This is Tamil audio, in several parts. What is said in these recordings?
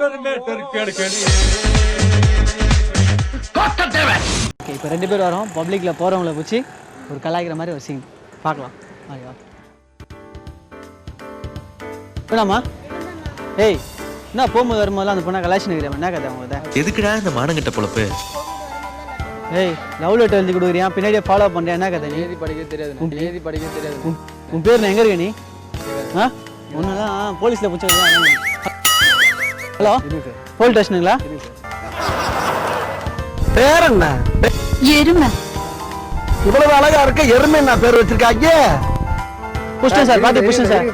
மேட்டர் இப்போ ரெண்டு பேர் வரோம். பப்ளிக்கில் போகிறவங்கள பிடிச்சி ஒரு கலாய்க்கிற மாதிரி ஒரு சீன் பார்க்கலாம். ஐயா வேணாமா ஏய் என்ன போகும்போது வரும்போதெல்லாம் அந்த பொண்ணை கலாய்ச்சி நிற்கிறேன் என்ன கதை அவங்க எதுக்குடா இந்த மானங்கிட்ட பொழப்பு? ஏய் லவ் லெட்டர் எழுதி கொடுக்குறியா? பின்னாடியே ஃபாலோ பண்ணுறேன் என்ன கதை நீ? எழுதி படிக்க தெரியாது எழுதி படிக்க தெரியாது. உன் உன் பேர் எங்கே இருக்க நீ? ஆ? ஒன்று தான் போலீஸில் பிடிச்சது ஹலோ? போலீஸ் ஸ்டேஷனுங்களா? பேர் என்ன? எருமை. இவ்வளவு அழகா இருக்க. எருமை என்ன பேர் வச்சிருக்காங்க? புஷ்டன் சார் பார்த்து புஷ்டன் சார்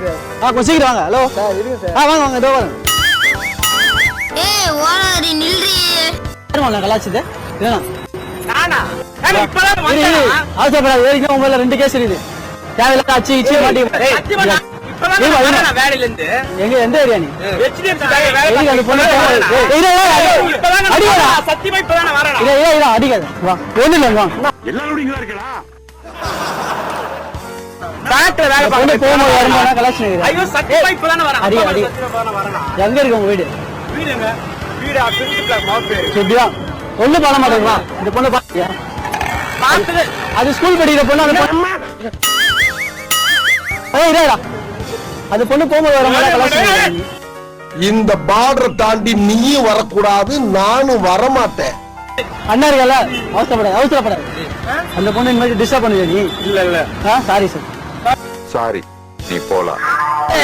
ஆ கொஞ்சம் சீக்கிரம் வாங்க. ஹலோ? ஆ வாங்க வாங்க இதோ வரேன் ஏய் ஓனாரி நில்றி. யாரும்மா நான்? கலாச்சிது. அவசரப்படாத ஏற்கனவே உங்க மேல ரெண்டு கேஸ் இருக்குது. தேவையில்லாத அச்சு இச்சு மாட்டி. எங்க எந்த ஏரியா நீ. அடிக்காத. ஒண்ணும் இல்ல. எங்க இருக்கு உங்க வீடு? ஒண்ணு பண்ண மாட்டேங்களா இந்த பொண்ணு பாத்தியா அது ஸ்கூல் படிக்கிற பொண்ணு அந்த பொண்ணு. ஏய், அந்த பொண்ணு கலாச்சி நிக்கிறேன். இந்த பார்டர் தாண்டி நீயும் வரக்கூடாது நானும் வரமாட்டேன். அண்ணா இருக்கல? அவசரப்படாது அவசரப்படாது. அந்த பொண்ணு இந்த மாதிரி டிஸ்டர்ப் பண்ணுவியா நீ? இல்ல இல்ல. சாரி சார் சாரி நீ போலாம் ஓகே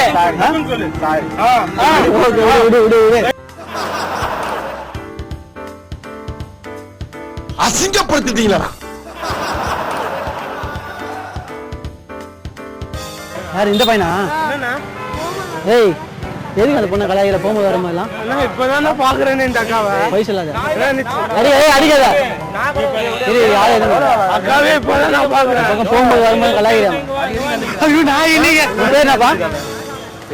விடு விடு விடு விடு அசிங்கப்படுத்திட்டீங்களா யார் இந்த பையனா? ஏய் எதுக்கு அந்த பொண்ணை கலாயில போகும்போது வரும்போதெல்லாம் இப்பதானே பாக்குறேன்னு இந்த அக்காவை. போய் சொல்லாத. அடி ஏய் அடிக்காத யாரும் எதுவும் அக்காவே இப்பதான் நான் பாக்குறேன். போகும்போது வரும்போது கலாயிரம் ஐயோ நான் இல்லைங்க என்னப்பா?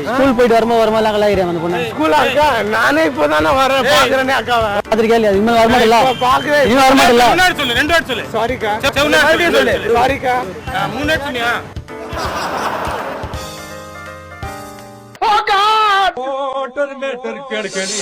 ஸ்கூல் போயிட்டு வரும்போது வரும்போதெல்லாம் கலாயிரம் அந்த பொண்ணை. ஸ்கூல் அக்கா? நானே இப்பதானே வரேன் பாக்குறேனே அக்காவை. பார்த்துருக்கே இல்லையா இனிமேல் வரமாட்டில்ல இப்ப பாக்குறேன். இனிமேல் வரமாட்டில்ல சொல்லு ரெண்டு வாட்டி சொல்லு. சாரிக்கா சொல்லு. சாரிக்கா மூணு வாட்டி சொன்னியா கோட்டர் மேட்டர் கெடுக்கடி